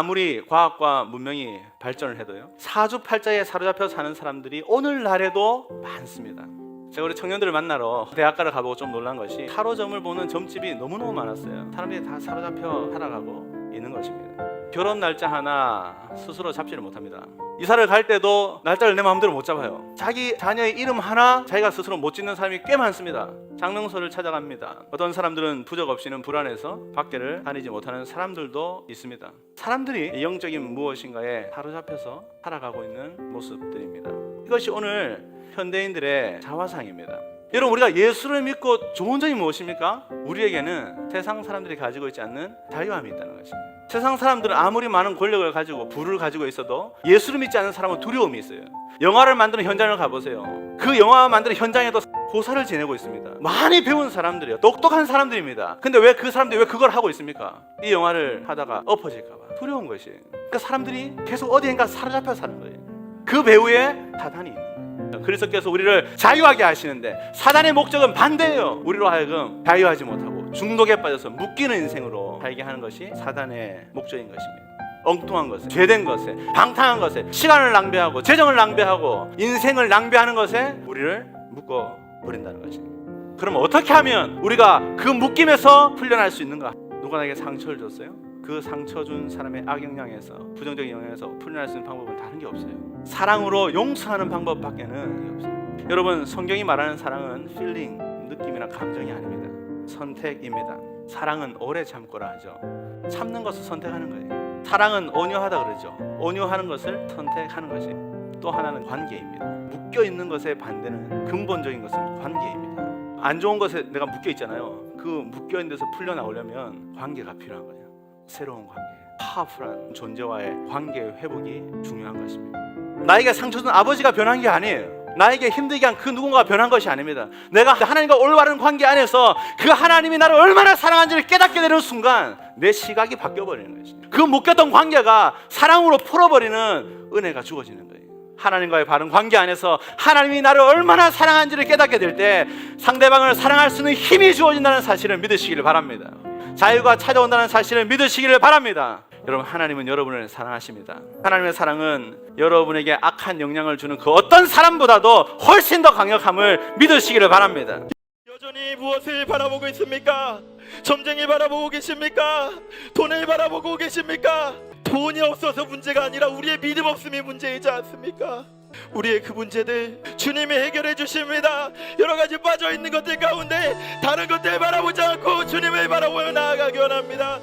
아무리 과학과 문명이 발전을 해도요 사주팔자에 사로잡혀 사는 사람들이 오늘날에도 많습니다. 제가 우리 청년들을 만나러 대학가를 가보고 좀 놀란 것이 타로점을 보는 점집이 너무너무 많았어요. 사람들이 다 사로잡혀 살아가고 있는 것입니다. 결혼 날짜 하나 스스로 잡지를 못합니다. 이사를 갈 때도 날짜를 내 마음대로 못 잡아요. 자기 자녀의 이름 하나 자기가 스스로 못 짓는 사람이 꽤 많습니다. 장명소를 찾아갑니다. 어떤 사람들은 부적 없이는 불안해서 밖에를 다니지 못하는 사람들도 있습니다. 사람들이 영적인 무엇인가에 사로잡혀서 살아가고 있는 모습들입니다. 이것이 오늘 현대인들의 자화상입니다. 여러분 우리가 예수를 믿고 좋은 점이 무엇입니까? 우리에게는 세상 사람들이 가지고 있지 않는 자유함이 있다는 것입니다. 세상 사람들은 아무리 많은 권력을 가지고 부를 가지고 있어도 예수를 믿지 않는 사람은 두려움이 있어요. 영화를 만드는 현장을 가보세요. 그 영화 만드는 현장에도 고사를 지내고 있습니다. 많이 배운 사람들이에요. 똑똑한 사람들입니다. 근데 왜 그 사람들이 왜 그걸 하고 있습니까? 이 영화를 하다가 엎어질까봐 두려운 것이. 그러니까 사람들이 계속 어디엔가 사로잡혀 사는 거예요. 그 배후에 사단이 있는. 그리스도께서 우리를 자유하게 하시는데 사단의 목적은 반대예요. 우리로 하여금 자유하지 못하고 중독에 빠져서 묶이는 인생으로 살게 하는 것이 사단의 목적인 것입니다. 엉뚱한 것에, 죄된 것에, 방탕한 것에, 시간을 낭비하고 재정을 낭비하고 인생을 낭비하는 것에 우리를 묶어 버린다는 것입니다. 그럼 어떻게 하면 우리가 그 묶임에서 풀려날 수 있는가? 누가 나에게 상처를 줬어요? 그 상처 준 사람의 악영향에서 부정적인 영향에서 풀려날 수 있는 방법은 다른 게 없어요. 사랑으로 용서하는 방법밖에는 없어요. 여러분 성경이 말하는 사랑은 필링, 느낌이나 감정이 아닙니다. 선택입니다. 사랑은 오래 참고라 하죠. 참는 것을 선택하는 거예요. 사랑은 온유하다 그러죠. 온유하는 것을 선택하는 것이 또 하나는 관계입니다. 묶여 있는 것의 반대는 근본적인 것은 관계입니다. 안 좋은 것에 내가 묶여 있잖아요. 그 묶여 있는 데서 풀려 나오려면 관계가 필요한 거예요. 새로운 관계, 파워풀한 존재와의 관계 회복이 중요한 것입니다. 나에게 상처 준 아버지가 변한 게 아니에요. 나에게 힘들게 한 그 누군가가 변한 것이 아닙니다. 내가 하나님과 올바른 관계 안에서 그 하나님이 나를 얼마나 사랑하는지를 깨닫게 되는 순간 내 시각이 바뀌어 버리는 것입니다. 그 묶였던 관계가 사랑으로 풀어버리는 은혜가 주어지는 거예요. 하나님과의 바른 관계 안에서 하나님이 나를 얼마나 사랑하는지를 깨닫게 될 때 상대방을 사랑할 수 있는 힘이 주어진다는 사실을 믿으시기를 바랍니다. 자유가 찾아온다는 사실을 믿으시기를 바랍니다. 여러분 하나님은 여러분을 사랑하십니다. 하나님의 사랑은 여러분에게 악한 영향을 주는 그 어떤 사람보다도 훨씬 더 강력함을 믿으시기를 바랍니다. 여전히 무엇을 바라보고 있습니까? 점쟁이 바라보고 계십니까? 돈을 바라보고 계십니까? 돈이 없어서 문제가 아니라 우리의 믿음 없음이 문제이지 않습니까? 우리의 그 문제들 주님이 해결해 주십니다. 여러 가지 빠져 있는 것들 가운데 다른 것들 바라보지 않고 주님을 바라보며 나아가기 원합니다.